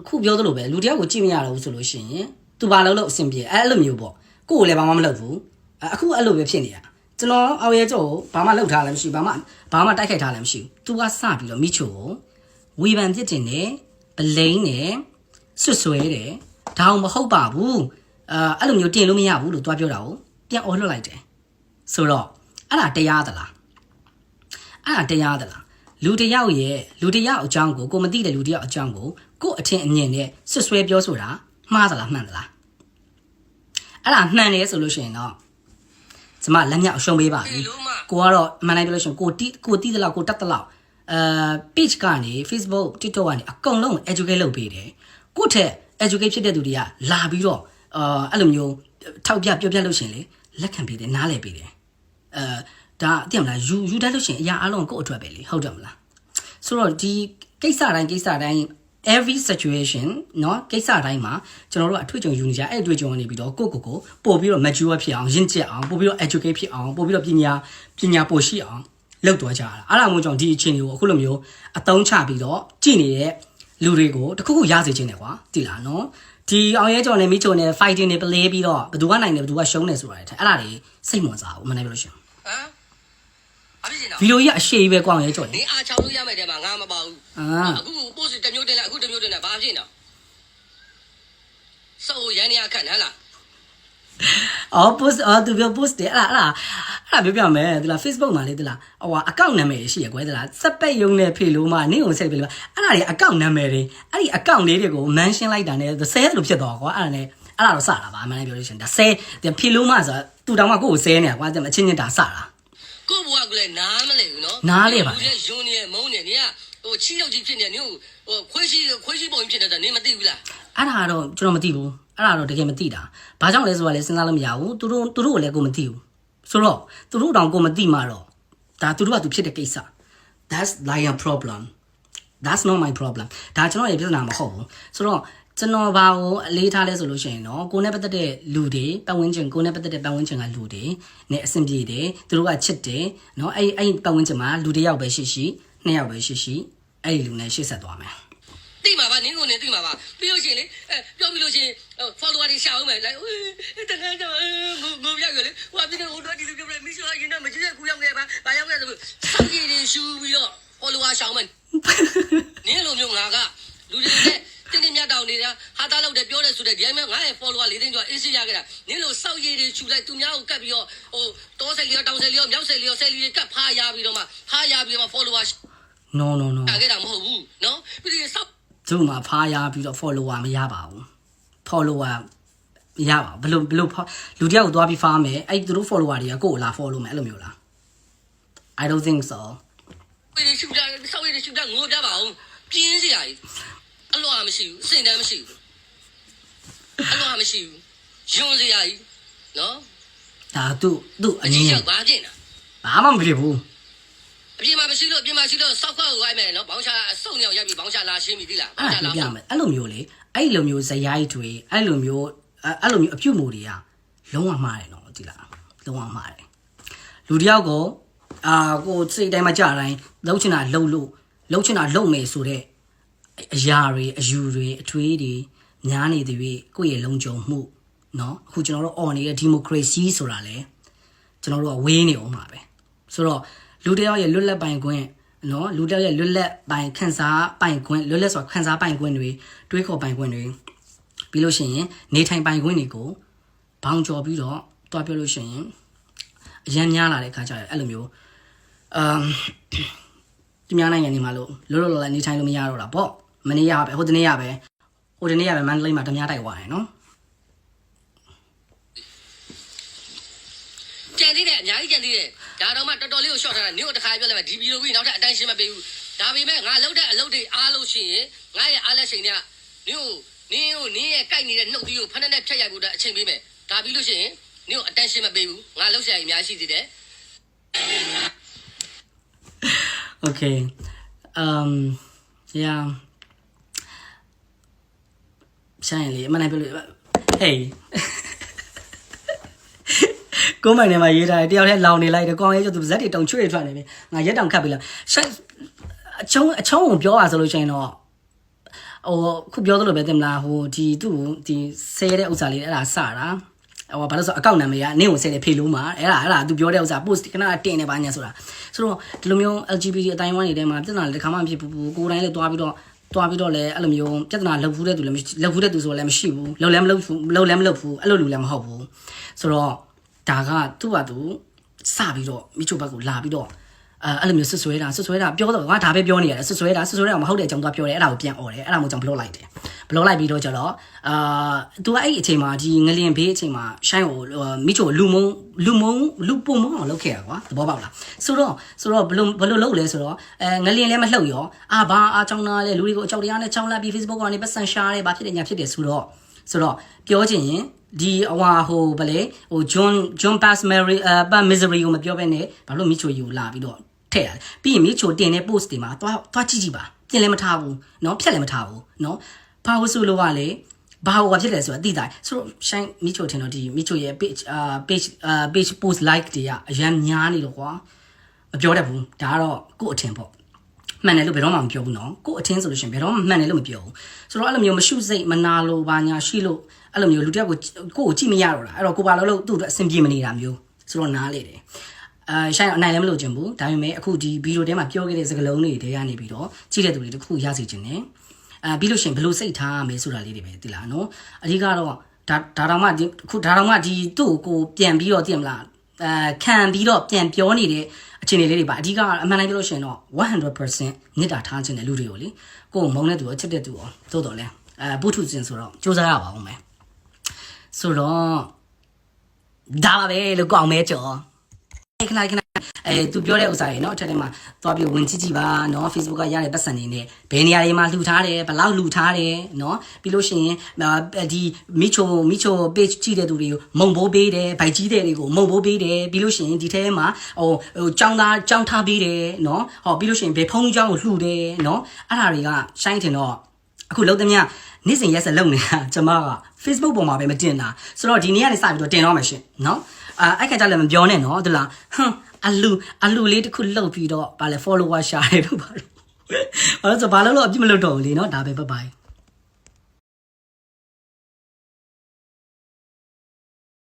အခုပြောသလိုပဲလူတယောက်ကိုကြည့်မရတော့ဘူးဆိုလို့ရှိရင်သူဘာလုပ်လို့အဆင်ပြေအဲ့လိုမျိုးပေါ့ ကိုယ်ကိုလည်းဘာမှမလုပ်ဘူးအအခုအဲ့လိုပဲဖြစ်နေတာကျွန်တော်အောင်ရဲကျော်ကိုဘာမှလုပ်ထားလည်းမရှိဘူးဘာမှဘာမှတိုက်ခိုက်ထားလည်းမရှိဘူးသူကစပြီးတော့မိချိုကိုဝေဖန်ပြစ်တင်တယ်ဗလိန်တယ်ဆွတ်ဆွဲတယ်ဒါအောင်မဟုတ်ပါဘူးအာအဲ့လိုမျိုးတင်လို့မရဘူးလို့တွားပြောတာကိုပြန်អော်လွှတ်လိုက်တယ်ဆိုတော့အဲ့ဒါတရားသလားအဲ့ဒါတရားသလားလူတစ်ယောက်ရဲ့လူတစ်ယောက်အကြောင်းကိုကိုမသိတဲ့လူတစ်ယောက်အကြောင်းကိုကို့အထင်အမြင်နဲ့ဆွတ်ဆွဲပြောဆိုတာမှားသလားမှန်သလား အဲ့ဒါမှန်တယ်ဆိုလို့ရှိရင်တော့ကျမလက်မြောက်အရှုံးပေးပါပြီဒီလိုမှကိုကတော့အမှန်တိုင်းပြောလို့ရှိရင်ကိုတီးကိုတီးတလောက်ကိုတတ်တလောက်အဲ page ကနေ Facebook TikTok ကနေအကုန်လုံး educate လုပ်ပေးတယ်ကိုယ့်ထက် educate ဖြစ်တဲ့သူတွေကလာပြီးတော့အာအဲ့လိုမျိုးထောက်ပြပြောပြလို့ရှရင်လေလက်ခံပေးတယ်နားလည်ပေးတယ်အဲဒါအတိအမလားယူယူတတ်လို့ရှရင်အရာအလုံးကိုယ့်အတွက်ပဲလေဟုတ်တယ်မလားဆိုတော့ဒီကိစ္စတိုင်းကိစ္စတိုင်း every situation เนาะကိစ္စတိုင်းမှာကျွန်တော်တို့ကအထွေကြုံယူနေကြအဲ့အထွေကြုံကနေပြီးတော့ကိုယ့်ကိုယ်ကိုပို့ပြီးတော့ mature ဖြစ်အောင်ရင့်ကျက်အောင်ပို့ပြီးတော့ educate ဖြစ်အောင်ပို့ပြီးတော့ပညာပညာပို့ရှိအောင်လုပ်သွားကြတာအဲ့ဒါမျိုးကြောင့်ဒီအခြေအနေကိုအခုလိုမျိုးအတုံးချပြီးတော့ကြည်နေတဲ့လူတွေကိုတခုခုရစေချင်တယ်ကွာတိလားနော်ဒီအောင်ရဲကြော်နဲ့မိချုံနဲ့ fighting တွေ play ပြီးတော့ဘယ်သူကနိုင်တယ်ဘယ်သူကရှုံးတယ်ဆိုတာတဲ့အဲ့ဒါတွေစိတ်ဝင်စားဘူးမနိုင်ဘူးလို့ရှင် ဟမ်အဖြစ်ရှင်တော့ ဗီဒီယိုကြီးကအရှိကြီးပဲကွာအောင်ရဲကြော်နေနေအားချောင်းလို့ရမယ်တဲ့မှာငါမပါဘူးအာအခု post တစ်မျိုးတင်လိုက်အခုတစ်မျိုးတင်လိုက်ဘာဖြစ်နေတော့စောရန်နေရခန့်ဟဟလားအော် post အော်သူပြော post တယ်အဲ့ဒါအဲ့ဒါအဲ့ဒါပြောပြမယ်ဒီလား Facebook မှာလေဒီလားဟိုဟာ account နာမည်ရှိရကွယ်ဒီလားစက်ပက်ယုံနဲ့ဖေလို့မှနင့်ကိုဆက်ဖေလို့အဲ့ဒါတွေ account နာမည်တွေအဲ့ဒီ account လေးတွေကို mention လိုက်တာနဲ့ဆဲလို့ဖြစ်သွားကွာအဲ့ဒါနဲ့အဲ့ဒါတော့စတာပါအမှန်တည်းပြောလို့ရှရင်ဒါဆဲဖေလို့မှဆိုတာသူတောင်မှကိုယ့်ကိုဆဲနေတာကွာအချင်းချင်းဒါစတာ ကိုဘွားကလည်းနားမလဲဘူးနော်နားလဲပါလူတွေယွန်းနေမုန်းနေနေကဟိုချီလောက်ကြီးဖြစ်နေနေဟိုခွေးရှိခွေးရှိပုံကြီးဖြစ်နေတာနေမသိဘူးလားအဲ့ဒါတော့ကျွန်တော်မသိဘူးအဲ့ဒါတော့တကယ်မသိတာဘာကြောင့်လဲဆိုတာလဲစဉ်းစားလို့မရဘူးသူတို့သူတို့ကိုလည်းကိုမသိဘူးဆိုတော့သူတို့တောင်ကိုမသိမှတော့ဒါသူတို့ကသူဖြစ်တဲ့ကိစ္စ that's like a problem that's not my problem ဒါကျွန်တော်ရဲ့ပြဿနာမဟုတ်ဘူးဆိုတော့ ကျွန်တော်ဘာကိုအလေးထားလဲဆိုလို့ရှိရင်တော့ကိုယ်နဲ့ပတ်သက်တဲ့လူတွေပတ်ဝန်းကျင်ကိုယ်နဲ့ပတ်သက်တဲ့ပတ်ဝန်းကျင်ကလူတွေနဲ့အဆင်ပြေတယ်သူတို့ကချစ်တယ်เนาะအဲ့အဲ့ပတ်ဝန်းကျင်မှာလူတစ်ယောက်ပဲရှိရှိနှစ်ယောက်ပဲရှိရှိအဲ့ဒီလူနဲ့ရှေ့ဆက်သွားမယ် သိမှာပါနင်းကိုနင်းသိမှာပါပြီးလို့ရှိရင်လေအဲပြောပြီးလို့ရှိရင် follower တွေရှာအောင်မယ်လိုက်တကယ်တော့ငိုငိုရောက်ရလေဟိုအပြင်ဟိုတော့ဒီလိုပြောပြမိဆိုရင်တော့မကြည့်ရခုရောက်ခဲ့ပါဘာရောက်ခဲ့ဆိုစောက်ကြီးတွေရှူပြီးတော့ follower ရှာအောင်မယ်နင်းလိုမျိုးငါကလူတွေနဲ့ တင်းတင်းမြတ်တောင်နေတာဟာတာလောက်တယ်ပြောတယ်ဆိုတဲ့ဒီအမှငါရဲ့ follower လေးသိန်းကျော် AC ရခဲ့တာနင်းလိုစောက်ရည်တွေရှူလိုက်သူများကိုကတ်ပြီးတော့ဟိုတောဆိုင်လေးရောတောင်ဆိုင်လေးရောမြောက်ဆိုင်လေးရောဆယ်လေးတွေကတ်ဖားရပြီးတော့မှဖားရပြီးတော့မှ follower no no no ရှာခဲ့တာမဟုတ်ဘူးနော်ပြီးရင်စောက်သူ့မှာဖားရပြီးတော့ follower မရပါဘူး follower မရပါဘူးဘယ်လိုဘယ်လိုလူတယောက်ကိုသွားပြီးဖားမယ်အဲ့သူတို့ follower တွေကကိုယ့်ကိုလာ follow မယ်အဲ့လိုမျိုးလား I don't think so ဝေးရှူတာစောက်ရည်ရှူတာငိုပြပါအောင်ပြင်းစရာကြီး အလွာမရှိဘူးအစင်တန်းမရှိဘူးအလွာမရှိဘူးယွန်းစရာကြီးနော်ဒါသူ့သူ့အအငကြီးင်းရောက်ပါကျင်တာဘာမှမဖြစ်ဘူးအပြင်မှာမရှိလို့အပြင်မှာရှိလို့စောက်ခွက်ကိုဝိုင်းမယ်နော်ဘောင်းချအစုံနေအောင်ရိုက်ပြီးဘောင်းချလာရှင်းပြီသိလားဘောအဲ့င်းချဒါလာပြောပြမယ်အဲ့လိုမျိုးလေအဲ့လိုမျိုးဇယိုက်တွေအဲ့လိုမျိုးအဲ့အဲ့လိုမျိုးအပြုတ်မှုတွေကလုံးဝမှားတယ်နော်ဒီလားလုံးဝမှားတယ်လူတယောက်ကိုအာကိုစိတ်တိုင်းမကြတိုင်းလှုပ်ချင်တာလှုပ်လို့လှုပ်ချင်တာလှုပ်မယ်ဆိုတဲ့ အရာတွေအယူတွေအထွေးတွေများနေတဲ့၍ကိုယ့်ရဲ့လုံခြုံမှုเนาะအခုကျွန်တော်တို့ on နေတဲ့ democracy ဆိုတာလဲကျွန်တော်တို့ကဝေးနေအောင်ပါပဲဆိုတော့လူတစ်ယောက်ရဲ့လွတ်လပ်ပိုင်ခွင့်เนาะလူတစ်ယောက်ရဲ့လွတ်လပ်ပိုင်ခန်းစားပိုင်ခွင့်လွတ်လပ်စွာခန်းစားပိုင်ခွင့်တွေတွေးခေါ်ပိုင်ခွင့်တွေပြီးလို့ရှိရင်နေထိုင်ပိုင်ခွင့်တွေကိုဘောင်ကျော်ပြီးတော့တွားပြောလို့ရှိရင်အရန်များလာတဲ့ခါကျရင်အဲ့လိုမျိုးအမ်ဒီများနိုင်ငံနေမှာလို့လောလောလတ်လတ်နေထိုင်လို့မရတော့တာပေါ့ မနေ့ရပဲဟိုတနေ့ရပဲဟိုတနေ့ရပဲမန္တလေးမှာဓမြတိုက်သွားတယ်နော်ကြံသေးတယ်အများကြီးကြံသေးတယ်ဒါတော့မှတော်တော်လေးကို short ထားတာနင်းကိုတစ်ခါပြောလိုက်မယ်ဒီဗီဒီယိုပြီးနောက်ထပ်အတိုင်းရှင်းမပေးဘူးဒါပေမဲ့ငါလောက်တဲ့အလုပ်တွေအားလို့ရှိရင်ငါရဲ့အားလက်ချိန်တွေကနင်းကိုနင်းကိုနင်းရဲ့ကြိုက်နေတဲ့နှုတ်သီးကိုဖက်နဲ့နဲ့ဖြတ်ရိုက်ဖို့အချိန်ပေးမယ်ဒါပြီးလို့ရှိရင်နင်းကိုအတိုင်းရှင်းမပေးဘူးငါလောက်ဆရာကြီးအများကြီးရှိသေးတယ် Okay. Um yeah. ဆိုင်လေအမနိုင်ပြောလို့ Hey ကိုမိုင်ထဲမှာရေးထားတယ်တယောက်တည်းလောင်နေလိုက်တယ်ကောင်းရဲကျသူဇက်တွေတုံချွေထွက်နေပြီငါရက်တောင်ခတ်ပြီလားဆိုင်အချုံအချုံကိုပြောပါဆိုလို့ရှိရင်တော့ဟိုခုပြောသလိုပဲတင်မလားဟိုဒီသူ့ဒီဆဲတဲ့ဥစ္စာလေးအဲ့ဒါစတာဟိုဘာလို့ဆိုအကောင့်နာမည်ကနင့်ကိုဆဲတယ်ဖေလို့မှာအဲ့ဒါအဲ့ဒါသူပြောတဲ့ဥစ္စာ post ခဏတင်နေပါညာဆိုတာဆိုတော့ဒီလိုမျိုး LGBT အတိုင်းဝိုင်းနေတဲ့မှာပြဿနာလည်းတစ်ခါမှမဖြစ်ဘူးကိုယ်တိုင်းလည်းတွားပြီးတော့ တွားပြီးတော့လည်းအဲ့လိုမျိုးပြဿနာလှုပ်ဖူးတဲ့သူလည်းမရှိလှုပ်ဖူးတဲ့သူဆိုလည်းမရှိဘူးလှုပ်လည်းမလှုပ်ဘူးလှုပ်လည်းမလှုပ်ဘူးအဲ့လိုလူလည်းမဟုတ်ဘူးဆိုတော့ဒါကသူ့ဘာသူစပြီးတော့မိချိုဘက်ကိုလာပြီးတော့ အဲအဲ့လိုမျိုးဆွဆွဲတာဆွဆွဲတာပြောတော့ငါဒါပဲပြောနေရတယ်ဆွဆွဲတာဆွဆွဲတာမဟုတ်တဲ့အကြောင်းသွားပြောတယ်အဲ့ဒါကိုပြန်អော်တယ်အဲ့ဒါမျိုးကြောင့်ဘလော့လိုက်တယ်ဘလော့လိုက်ပြီးတော့ကျတော့အာ तू ကအဲ့ဒီအချိန်မှာဒီငလင်ဘေးအချိန်မှာရှိုင်းကိုမိချိုလူမုံလူမုံလူပုံမအောင်လုပ်ခဲ့တာကွာသဘောပေါက်လားဆိုတော့ဆိုတော့ဘလို့ဘလို့လုပ်လဲဆိုတော့အဲငလင်လည်းမလှုပ်ရောအာဘာအားချောင်းသားလဲလူတွေကိုအကြောက်တရားနဲ့ချောင်းလာပြီး Facebook ကနေပတ်စံရှားတယ်ဘာဖြစ်တယ်ညာဖြစ်တယ်ဆိုတော့ဆိုတော့ပြောချင်ရင်ဒီအဝါဟိုဗလေဟို John John Pass Mary အပ Misery ကိုမပြောဘဲနဲ့ဘာလို့မိချိုယူလာပြီးတော့ ထည့်ရတယ်ပြီးရင်မိချိုတင်တဲ့ post တွေမှာသွားသွားကြည့်ကြည့်ပါပြင်လည်းမထားဘူးเนาะဖြတ်လည်းမထားဘူးเนาะဘာလို့ဆိုလို့ကလေဘာဟိုဖြစ်လဲဆိုတာသိတာဆိုတော့ရှိုင်းမိချိုထင်တော့ဒီမိချိုရဲ့ page အာ page အာ page post like တွေကအရန်များနေတော့ကွာမပြောတတ်ဘူးဒါကတော့ကို့အထင်ပေါ့မှန်တယ်လို့ဘယ်တော့မှမပြောဘူးနော်ကို့အထင်းဆိုလို့ရှိရင်ဘယ်တော့မှမှန်တယ်လို့မပြောဘူးဆိုတော့အဲ့လိုမျိုးမရှုစိတ်မနာလိုပါညာရှိလို့အဲ့လိုမျိုးလူတစ်ယောက်ကိုကို့ကိုကြည့်မရတော့တာအဲ့တော့ကိုပါလို့လို့သူ့အတွက်အဆင်ပြေမနေတာမျိုးဆိုတော့နားလေတယ် အာရှိုင်းအနိုင်လည်းမလို့ချင်ဘူးဒါပေမဲ့အခုဒီဗီဒီယိုထဲမှာပြောခဲ့တဲ့စကားလုံးတွေတွေကနေပြီးတော့ကြည့်တဲ့သူတွေတခုရစီချင်တယ်အာပြီးလို့ရှိရင်ဘယ်လိုစိတ်ထားရမယ်ဆိုတာလေးတွေပဲသိလားနော်အဓိကတော့ဒါဒါတော့မှဒီအခုဒါတော့မှဒီသူ့ကိုပြန်ပြီးတော့သိမလားအဲခံပြီးတော့ပြန်ပြောနေတဲ့အခြေအနေလေးတွေပါအဓိကအမှန်တိုင်းပြောလို့ရှိရင်တော့100%မေတ္တာထားခြင်းတဲ့လူတွေကိုလေကိုယ်မုန်းတဲ့သူရောချစ်တဲ့သူရောသို့တော်လဲအဲဘုထုခြင်းဆိုတော့စူးစမ်းရပါအောင်မယ်ဆိုတော့ဒါပါပဲလို့ကောင်းမဲကြော် ခဏခဏအဲသူပြောတဲ့ဥစ္စာတွေเนาะအထက်ထဲမှာသွားပြီးဝင်ကြည့်ကြည့်ပါเนาะ Facebook ကရတဲ့ပတ်စံနေနဲ့ဘယ်နေရာတွေမှာလှူထားတယ်ဘယ်လောက်လှူထားတယ်เนาะပြီးလို့ရှိရင်ဒီမိချိုမိချို page ကြည့်တဲ့သူတွေကိုမုံဘိုးပေးတယ်ဗိုက်ကြီးတဲ့တွေကိုမုံဘိုးပေးတယ်ပြီးလို့ရှိရင်ဒီထဲမှာဟိုဟိုចောင်းသားចောင်းထားပေးတယ်เนาะဟောပြီးလို့ရှိရင်ဘယ်ဖုန်းကြီးចောင်းကိုလှူတယ်เนาะအဲ့ဒါတွေကရှိုင်းတင်တော့အခုလုံးသမျှနေ့စဉ်ရက်ဆက်လုပ်နေတာကျွန်မက Facebook ပေါ်မှာပဲမတင်တာဆိုတော့ဒီနေ့ကနေစပြီးတော့တင်တော့မှာရှင်เนาะ အာအဲ့ခါကျလည်းမပြောနဲ့နော်ဒီလားဟမ်အလူအလူလေးတစ်ခုလှုပ်ပြီးတော့ဗာလဲ follower ရှာတယ်လို့ပါလို့ဘာလို့ဆိုဘာလို့လို့အပြစ်မလုပ်တော့ဘူးလေနော်ဒါပဲဘိုင်ဘိုင်